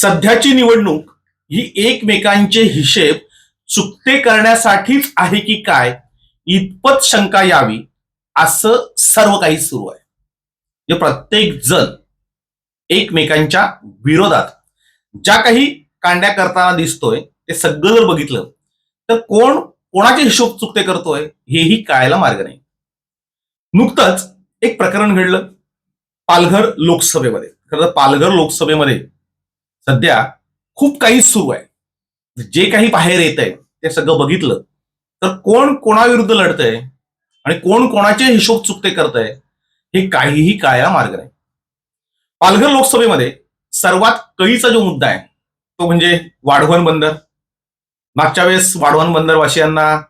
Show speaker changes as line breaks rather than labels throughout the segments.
सध्याची निवडणूक ही एकमेकांचे हिशेब चुकते करण्यासाठीच आहे की काय इतपत शंका यावी असं सर्व काही सुरू आहे. म्हणजे प्रत्येक जण एकमेकांच्या विरोधात ज्या काही कांड्या करताना दिसतोय ते सगळं जर बघितलं तर कोण कोणाचे हिशोब चुकते करतोय हेही कळायला मार्ग नाही. नुकतंच एक प्रकरण घडलं पालघर लोकसभेमध्ये. खरं तर पालघर लोकसभेमध्ये सध्या खूप काही सुरू आहे. जे काही बाहेर येत आहे ते सगळं बघितलं तर कोण कोणाविरुद्ध लढतंय आणि कोण कोणाचे हिशोब चुकते करतंय हे काहीही कळायला मार्ग नाही. पालघर लोकसभेमध्ये सर्वात कळीचा जो मुद्दा आहे तो म्हणजे वाढवण बंदर. मागच्या वेळेस वाढवण बंदरवासियांना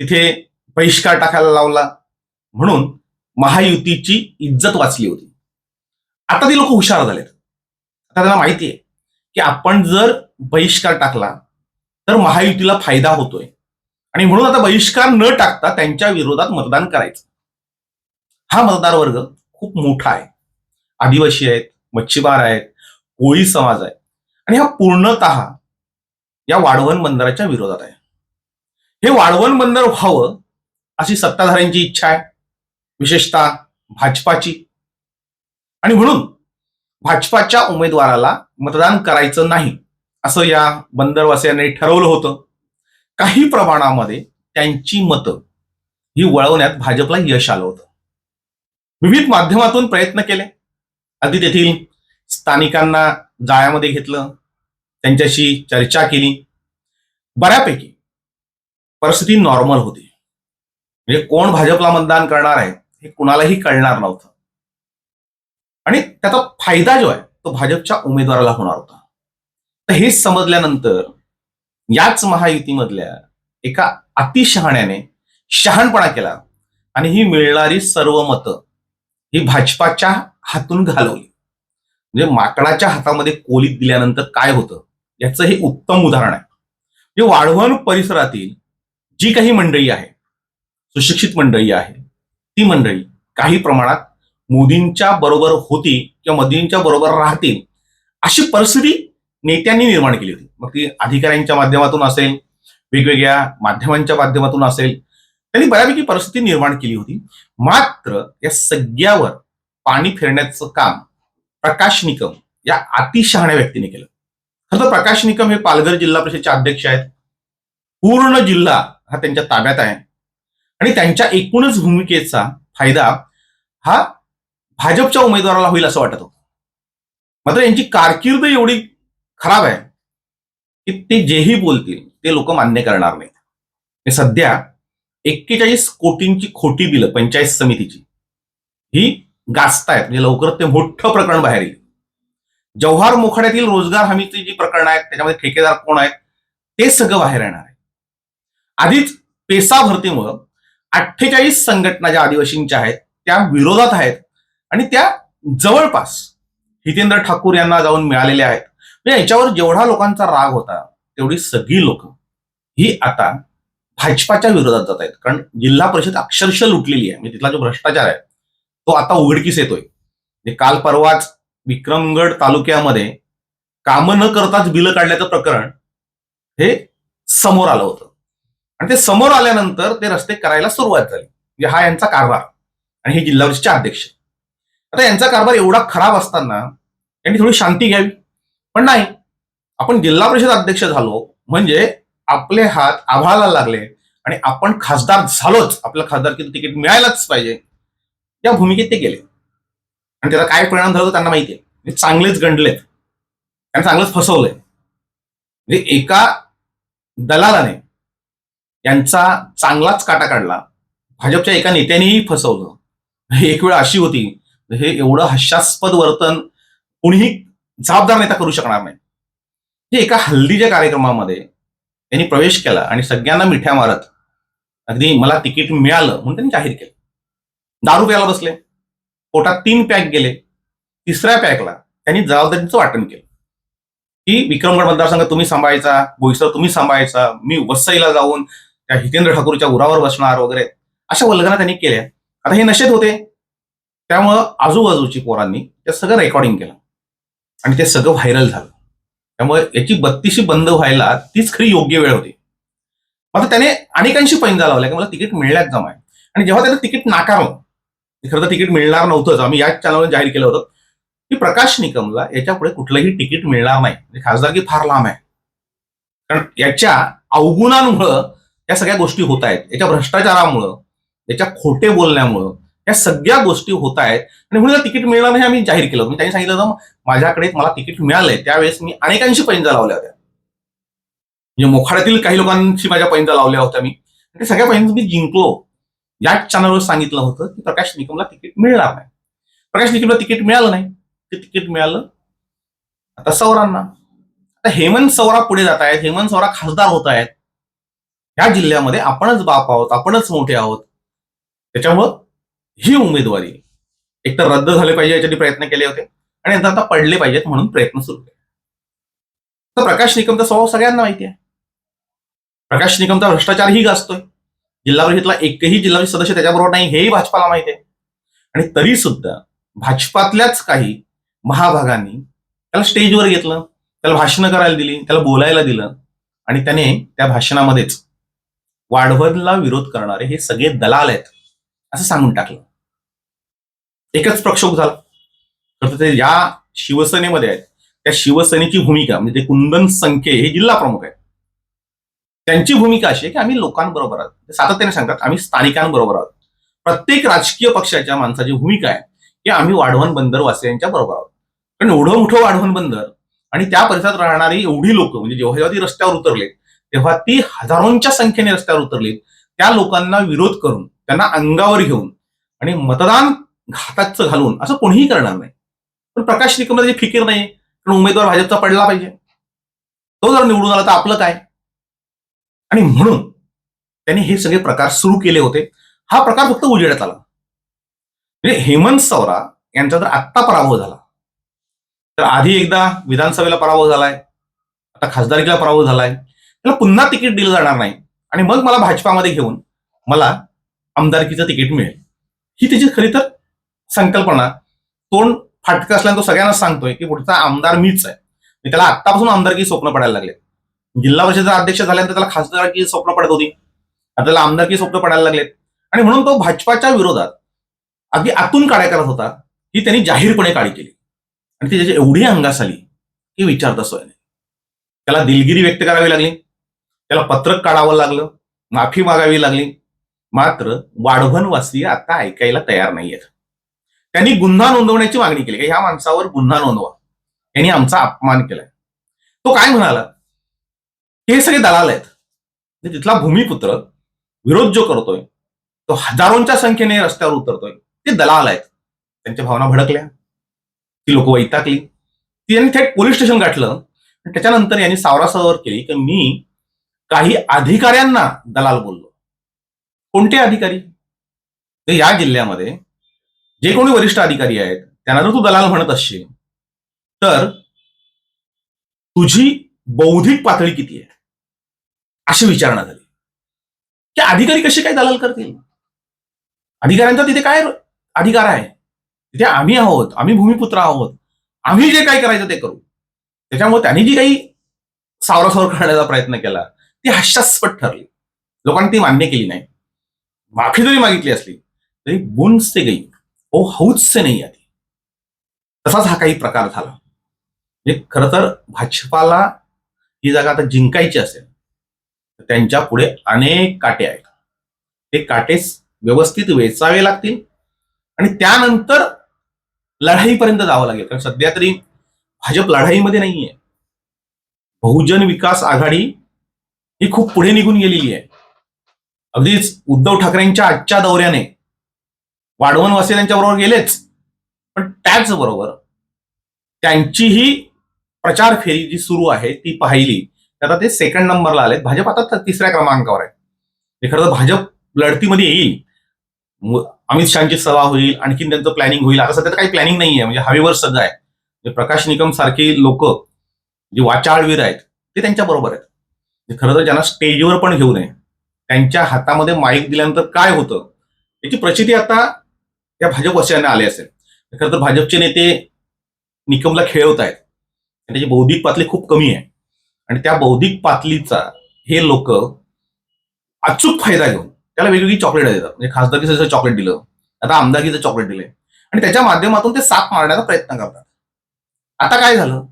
तिथे बहिष्कार टाकायला लावला म्हणून महायुतीची इज्जत वाचली होती. आता ती लोक हुशार झालेत. आता त्यांना माहिती आहे. की आपण जर बहिष्कार टाकला तर महायुतीला फायदा होतोय. आणि म्हणून आता बहिष्कार न टाकता त्यांच्या विरोधात मतदान करायचं. हा मतदार वर्ग खूप मोठा आहे. आदिवासी आहेत मच्छीमार आहेत कोळी समाज आहे. आणि हा पूर्णतः या वाढवण बंदराच्या विरोधात आहे. हे वाढवण बंदर व्हावं अशी सत्ताधाऱ्यांची इच्छा आहे विशेषतः भाजपाची. आणि म्हणून भाजपाच्या उमेदवाराला मतदान करायचं नाही असं या बंदरवासियांनी ठरवलं होतं. काही प्रमाणामध्ये त्यांची मतं ही वळवण्यात भाजपला यश आलं होतं. विविध माध्यमातून प्रयत्न केले. अगदी तेथील स्थानिकांना जाळ्यामध्ये घेतलं त्यांच्याशी चर्चा केली. बऱ्यापैकी परिस्थिती नॉर्मल होती. म्हणजे कोण भाजपला मतदान करणार आहे हे कुणालाही कळणार नव्हतं. आणि त्याचा फायदा जो आहे तो भाजपच्या उमेदवाराला होणार होता. तर हे समजल्यानंतर याच महायुतीमधल्या एका अतिशहाण्याने शहाणपणा केला आणि ही मिळणारी सर्व मतं ही भाजपाच्या हातून घालवली. म्हणजे माकडाच्या हातामध्ये कोलीत दिल्यानंतर काय होतं याचं हे उत्तम उदाहरण आहे. म्हणजे वाढवण परिसरातील जी काही मंडळी आहे सुशिक्षित मंडळी आहे ती मंडळी काही प्रमाणात मोदींच्या बरोबर होती किंवा मोदींच्या बरोबर राहतील अशी परिस्थिती नेत्यांनी निर्माण केली होती. मग ती अधिकाऱ्यांच्या माध्यमातून असेल वेगवेगळ्या माध्यमांच्या माध्यमातून असेल त्यांनी बऱ्यापैकी परिस्थिती निर्माण केली होती. मात्र या सगळ्यावर पाणी फिरण्याचं काम प्रकाश निकम या अतिशहाण्या व्यक्तीने केलं. खरं तर प्रकाश निकम हे पालघर जिल्हा परिषदेचे अध्यक्ष आहेत. पूर्ण जिल्हा हा त्यांच्या ताब्यात आहे. आणि त्यांच्या एकूणच भूमिकेचा फायदा हा भाजपच्या उमेदवाराला होईल असं वाटत होतं. मात्र यांची कारकीर्द एवढी खराब आहे की ते जेही बोलतील ते लोक मान्य करणार नाहीत. हे सध्या एक्केचाळीस कोटींची खोटी बिलं पंचायत समितीची ही गाजतायत. म्हणजे लवकरच ते मोठं प्रकरण बाहेर येईल. जव्हार मोखाड्यातील रोजगार हमीची जी प्रकरण आहेत त्याच्यामध्ये ठेकेदार कोण आहेत ते सगळं बाहेर येणार आहे. आधीच पेसा भरतीमुळं अठ्ठेचाळीस संघटना ज्या आदिवासींच्या आहेत त्या विरोधात आहेत. आणि त्या जवळपास हितेंद्र ठाकूर यांना जाऊन मिळालेल्या आहेत. म्हणजे याच्यावर जेवढा लोकांचा राग होता तेवढी सगळी लोक ही आता भाजपाच्या विरोधात जात आहेत. कारण जिल्हा परिषद अक्षरशः लुटलेली आहे. म्हणजे तिथला जो भ्रष्टाचार आहे तो आता उघडकीस येतोय. म्हणजे काल परवाच विक्रमगड तालुक्यामध्ये कामं न करताच बिलं काढल्याचं प्रकरण हे समोर आलं होतं. आणि ते समोर आल्यानंतर ते रस्ते करायला सुरुवात झाली. म्हणजे हा यांचा कारभार. आणि हे जिल्हा परिषदचे अध्यक्ष. आता यांचा कारभार एवढा खराब असताना यांनी थोडी शांती घ्यावी. पण नाही आपण जिल्हा परिषद अध्यक्ष झालो म्हणजे आपले हात आभाळाला लागले आणि आपण खासदार झालोच. आपल्या खासदारकीचं तिकीट मिळायलाच पाहिजे. या भूमिकेत ते गेले. आणि त्याचा काय परिणाम झाला त्यांना माहिती आहे चांगलेच गंडलेत. त्यांना चांगलंच फसवलंय. म्हणजे एका दलालाने यांचा चांगलाच काटा काढला. भाजपच्या एका नेत्यानेही फसवलं. एक वेळ अशी होती हे एवढं हास्यास्पद वर्तन कुणीही जबाबदार नेता करू शकणार नाही. हे एका हल्दीच्या कार्यक्रमामध्ये त्यांनी प्रवेश केला आणि सगळ्यांना मिठ्या मारत अगदी मला तिकीट मिळालं म्हणून त्यांनी जाहीर केलं. दारू प्यायला बसले. पोटात तीन पॅक गेले. तिसऱ्या पॅकला त्यांनी जबाबदारीचं वाटण केलं. की विक्रमगड मतदारसंघ तुम्ही सांभाळायचा बोईसर तुम्ही सांभाळायचा मी वसईला जाऊन त्या हितेंद्र ठाकूरच्या उरावर बसणार वगैरे अशा वल्गना त्यांनी केल्या. आता हे नशेत होते. त्यामुळं आजूबाजूची पोरांनी ते सगळं रेकॉर्डिंग केलं. आणि ते सगळं व्हायरल झालं. त्यामुळे याची बत्तीशी बंद व्हायला तीच खरी योग्य वेळ होती. मात्र त्याने अनेकांशी पैंजा लावल्या की मला तिकीट मिळण्यात जमाय आणि जेव्हा त्यानं तिकीट नाकारलं खरं तर तिकीट मिळणार नव्हतंच आम्ही याच चॅनलवर जाहीर केलं होतं की प्रकाश निकमला याच्यापुढे कुठलंही तिकीट मिळणार नाही. म्हणजे खासदारकी फार लांब आहे. कारण याच्या अवगुणांमुळं या सगळ्या गोष्टी होत आहेत. याच्या भ्रष्टाचारामुळं याच्या खोटे बोलण्यामुळं या सगळ्या गोष्टी होत आहेत. आणि म्हणून तिकीट मिळणार नाही आम्ही जाहीर केलं मी त्यांनी सांगितलं होतं माझ्याकडे मला तिकीट मिळालंय. त्यावेळेस मी अनेकांशी पैंजा लावल्या होत्या. म्हणजे मोखाड्यातील काही लोकांशी माझ्या पैंजा लावल्या होत्या मी. आणि ते सगळ्या पैंजा मी जिंकलो. याच चॅनलवर सांगितलं होतं की प्रकाश निकमला तिकीट मिळणार नाही. प्रकाश निकमला तिकीट मिळालं नाही. ते तिकीट मिळालं. आता सौरांना. आता हेमंत सौरा पुढे जात आहेत. हेमंत सौरा खासदार होत आहेत. या जिल्ह्यामध्ये आपणच बाप आहोत आपणच मोठे आहोत. त्याच्यामुळं ही उमेदवारी एकतर रद्द झाले पाहिजे यासाठी प्रयत्न केले होते आणि नंतर आता पडले पाहिजेत म्हणून प्रयत्न सुरू केले. तर प्रकाश निकमचा स्वभाव सगळ्यांना माहिती आहे. प्रकाश निकमचा भ्रष्टाचारही गाजतोय. जिल्हा परिषदेतला एकही जिल्हा परिषद सदस्य त्याच्याबरोबर नाही हेही भाजपाला माहिती आहे. आणि तरी सुद्धा भाजपातल्याच काही महाभागांनी त्याला स्टेजवर घेतलं त्याला भाषणं करायला दिली त्याला बोलायला दिलं आणि त्याने त्या भाषणामध्येच वाढवणला विरोध करणारे हे सगळे दलाल आहेत. असं सांगून टाकलं. एकच प्रक्षोभ झाला. तर ते या शिवसेनेमध्ये आहेत. त्या शिवसेनेची भूमिका म्हणजे ते कुंदन संख्ये हे जिल्हा प्रमुख आहेत. त्यांची भूमिका अशी आहे की आम्ही लोकांबरोबर आहोत. ते सातत्याने सांगतात आम्ही स्थानिकांबरोबर आहोत. प्रत्येक राजकीय पक्षाच्या माणसाची भूमिका आहे की आम्ही वाढवण बंदर वासियांच्या बरोबर आहोत. कारण एवढं मोठं वाढवण बंदर आणि त्या परिसरात राहणारी एवढी लोक म्हणजे जेव्हा जेव्हा ती रस्त्यावर उतरले तेव्हा ती हजारोंच्या संख्येने रस्त्यावर उतरली त्या लोकांना विरोध करून त्यांना अंगावर घेऊन आणि मतदान घाताच घालून असं कोणीही करणार नाही. पण प्रकाश निकमला त्याची फिकीर नाही कारण उमेदवार भाजपचा पडला पाहिजे. तो जर निवडून आला तर आपलं काय? आणि म्हणून त्यांनी हे सगळे प्रकार सुरू केले होते. हा प्रकार फक्त उजेडात आला. म्हणजे हेमंत सवरा यांचा जर आत्ता पराभव झाला. तर आधी एकदा विधानसभेला पराभव झालाय आता खासदारकीला पराभव झालाय. त्याला पुन्हा तिकीट दिलं जाणार नाही. आणि मग मला भाजपामध्ये घेऊन मला आमदारकीचं तिकीट मिळेल. ही त्याची खरी तर संकल्पना. तोंड फाटका असल्यानं तो सगळ्यांना सांगतोय की पुढचा आमदार मीच आहे. आणि त्याला आत्तापासून आमदारकी स्वप्न पडायला लागले. जिल्हा परिषदेचा अध्यक्ष झाल्यानंतर त्याला खासदारकी स्वप्न पडत होती. आता त्याला आमदारकी स्वप्न पडायला लागलेत. आणि म्हणून तो भाजपाच्या विरोधात अगदी आतून काड्या करत होता. ही त्यांनी जाहीरपणे काळी केली. आणि ती त्याची एवढी अंगास आली की विचारता सोय नाही. त्याला दिलगिरी व्यक्त करावी लागली. त्याला पत्रक काढावं लागलं. माफी मागावी लागली. मात्र वाढवणवासी आता ऐकायला तयार नाहीयेत. त्यांनी गुन्हा नोंदवण्याची मागणी केली. की ह्या माणसावर गुन्हा नोंदवा. यांनी आमचा अपमान केलाय. तो काय म्हणाला? हे सगळे दलाल आहेत. तिथला भूमिपुत्र विरोध जो करतोय तो हजारोंच्या संख्येने रस्त्यावर उतरतोय. ते दलाल आहेत. त्यांच्या भावना भडकल्या. ती लोक वैतागली. ती यांनी थेट पोलीस स्टेशन गाठलं. त्याच्यानंतर यांनी सावरासावर केली की मी काही अधिकाऱ्यांना दलाल बोललो. कोणते अधिकारी? तर या जिल्ह्यामध्ये जे कोणी वरिष्ठ अधिकारी आहेत त्यांना जर तू दलाल म्हणत असशील तर तुझी बौद्धिक पातळी किती आहे? अशी विचारणा झाली. की अधिकारी कसे काय दलाल करतील? अधिकाऱ्यांचा तिथे काय अधिकार आहे? तिथे आम्ही आहोत आम्ही भूमिपुत्र आहोत आम्ही जे काय करायचं ते करू. त्याच्यामुळे त्यांनी जी काही सावरासावर करण्याचा प्रयत्न केला ती हास्यास्पद ठरली. लोकांनी ती मान्य केली नाही. माफी जरी मागितली असली तरी बुन ते गई. ओ हौच से नाही आली. तसाच हा काही प्रकार झाला. म्हणजे खर तर भाजपाला ही जागा आता जिंकायची असेल तर त्यांच्या पुढे अनेक काटे आहेत. ते काटे व्यवस्थित वेचावे लागतील आणि त्यानंतर लढाईपर्यंत जावं लागेल. कारण सध्या तरी भाजप लढाईमध्ये नाहीये. बहुजन विकास आघाडी ही खूप पुढे निघून गेलेली आहे. अगदीच उद्धव ठाकरेंच्या आजच्या दौऱ्याने. वाढवणवासी त्यांच्या बरोबर गेलेच. पण त्याचबरोबर त्यांचीही प्रचार फेरी जी सुरू आहे ती पाहिली. तर आता ते सेकंड नंबरला आलेत. भाजप आता तिसऱ्या क्रमांकावर आहे. हे खरं तर भाजप लढतीमध्ये येईल. अमित शहाची सभा होईल. आणखीन त्यांचं प्लॅनिंग होईल. आता सध्या काही प्लॅनिंग नाहीये. म्हणजे हवेवर सगळं आहे. म्हणजे प्रकाश निकम सारखी लोक जे वाचाळवीर आहेत ते त्यांच्या बरोबर आहेत. म्हणजे खरं तर ज्यांना स्टेजवर पण घेऊ नये. त्यांच्या हातामध्ये माईक दिल्यानंतर काय होतं? याची प्रचिती आता त्या भाजप वसियांना आली असेल. खरं तर भाजपचे नेते निकमला खेळवत आहेत. त्याची बौद्धिक पातळी खूप कमी आहे. आणि त्या बौद्धिक पातळीचा हे लोक अचूक फायदा घेऊन त्याला वेगवेगळी चॉकलेट देतात. म्हणजे खासदारकीचं जसं चॉकलेट दिलं आता आमदारकीचं चॉकलेट दिलंय. आणि त्याच्या माध्यमातून ते साप मारण्याचा प्रयत्न करतात. आता काय झालं?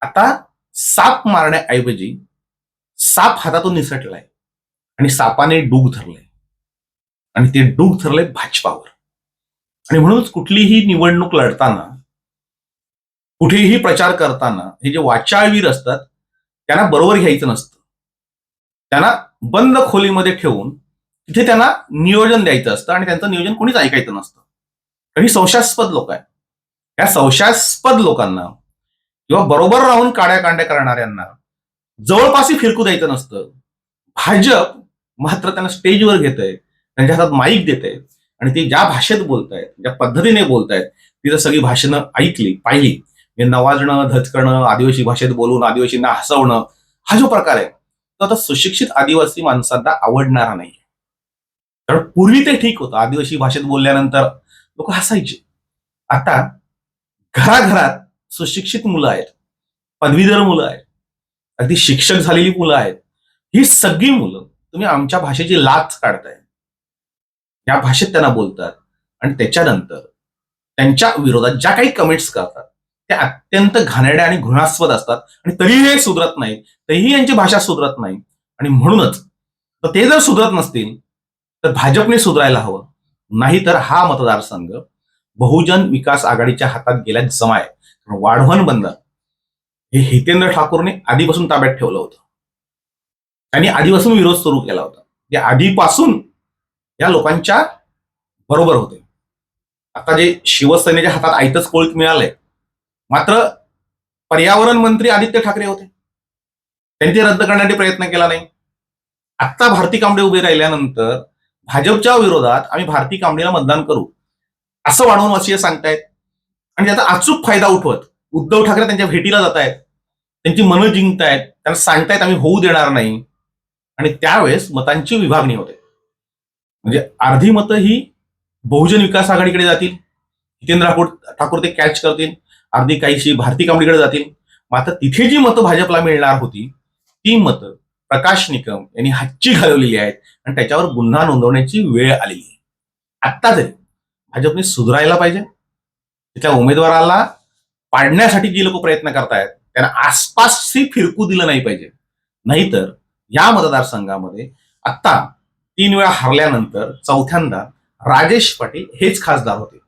आता साप मारण्याऐवजी साप हातातून निसटलाय. आणि सापाने डूग धरलंय. आणि ते डूग धरलंय भाजपावर. आणि म्हणूनच कुठलीही निवडणूक लढताना कुठेही प्रचार करताना हे जे वाचाळवीर असतात त्यांना बरोबर घ्यायचं नसतं. त्यांना बंद खोलीमध्ये ठेवून तिथे त्यांना नियोजन द्यायचं असतं आणि त्यांचं नियोजन कोणीच ऐकायचं नसतं. कारण ही संशयास्पद लोक आहे या संशयास्पद लोकांना किंवा बरोबर राहून काड्या कांड्या करणाऱ्यांना जवळपासही फिरकू द्यायचं नसतं. भाजप मात्र त्यांना स्टेजवर घेत आहे त्यांच्या हातात माईक देत आहे आणि ते ज्या भाषेत बोलतायत ज्या पद्धतीने बोलतायत ती जर सगळी भाषणं ऐकली पाहिली म्हणजे नवाजणं धचकणं आदिवासी भाषेत बोलून आदिवासींना हसवणं हा जो प्रकार आहे तो आता सुशिक्षित आदिवासी माणसांना आवडणारा नाही कारण पूर्वी ते ठीक होतं. आदिवासी भाषेत बोलल्यानंतर लोक हसायचे. आता घराघरात सुशिक्षित मुलं आहेत. पदवीधर मुलं आहेत. अगदी शिक्षक झालेली मुलं आहेत. ही सगळी मुलं तुम्ही आमच्या भाषेची लाच काढताय. या भाषेत त्यांना बोलतात आणि त्याच्यानंतर त्यांच्या विरोधात ज्या काही कमेंट्स करतात त्या अत्यंत घाणेरड्या आणि घृणास्पद असतात आणि तरीही हे सुधरत नाही तरीही यांची भाषा सुधरत नाही. आणि म्हणूनच तर ते जर सुधरत नसतील तर भाजपने सुधारायला हवं. नाहीतर हा मतदारसंघ बहुजन विकास आघाडीच्या हातात गेल्या जमाय. कारण वाढवण बंदर हे हितेंद्र ठाकूरने आधीपासून ताब्यात ठेवलं होतं. त्यांनी आधीपासून विरोध सुरू केला होता. ते आधीपासून या लोकांच्या बरोबर होते. आता जे शिवसेनेच्या हातात आयतच कोळीत मिळालंय मात्र पर्यावरण मंत्री आदित्य ठाकरे होते. त्यांनी ते रद्द करण्यासाठी प्रयत्न केला नाही. आत्ता भारती कांबळे उभे राहिल्यानंतर भाजपच्या विरोधात आम्ही भारती कांबळेला मतदान करू असं वाढवून सांगतायत. आणि त्याचा अचूक फायदा उठवत उद्धव ठाकरे त्यांच्या भेटीला जात आहेत त्यांची मनं जिंकतायत. त्यांना सांगतायत आम्ही होऊ देणार नाही. आणि त्यावेळेस मतांची विभागणी होते. म्हणजे अर्धी मतं ही बहुजन विकास आघाडीकडे जातील जितेंद्र ठाकूर ठाकूर ते कॅच करतील अर्धी काहीशी भारती कांबळीकडे जातील. मात्र तिथे जी मतं भाजपला मिळणार होती ती मतं प्रकाश निकम यांनी हच्ची घालवलेली आहेत आणि त्याच्यावर गुन्हा नोंदवण्याची वेळ आलेली आहे. आत्ता तरी भाजपने सुधारायला पाहिजे तिथल्या उमेदवाराला पाडण्यासाठी जी लोक प्रयत्न करतायत त्यांना आसपासही फिरकू दिलं नाही पाहिजे. नाहीतर या मतदारसंघामध्ये आत्ता तीन वेळा हरल्यानंतर चौथ्यांदा राजेश पाटील हेच खासदार होते.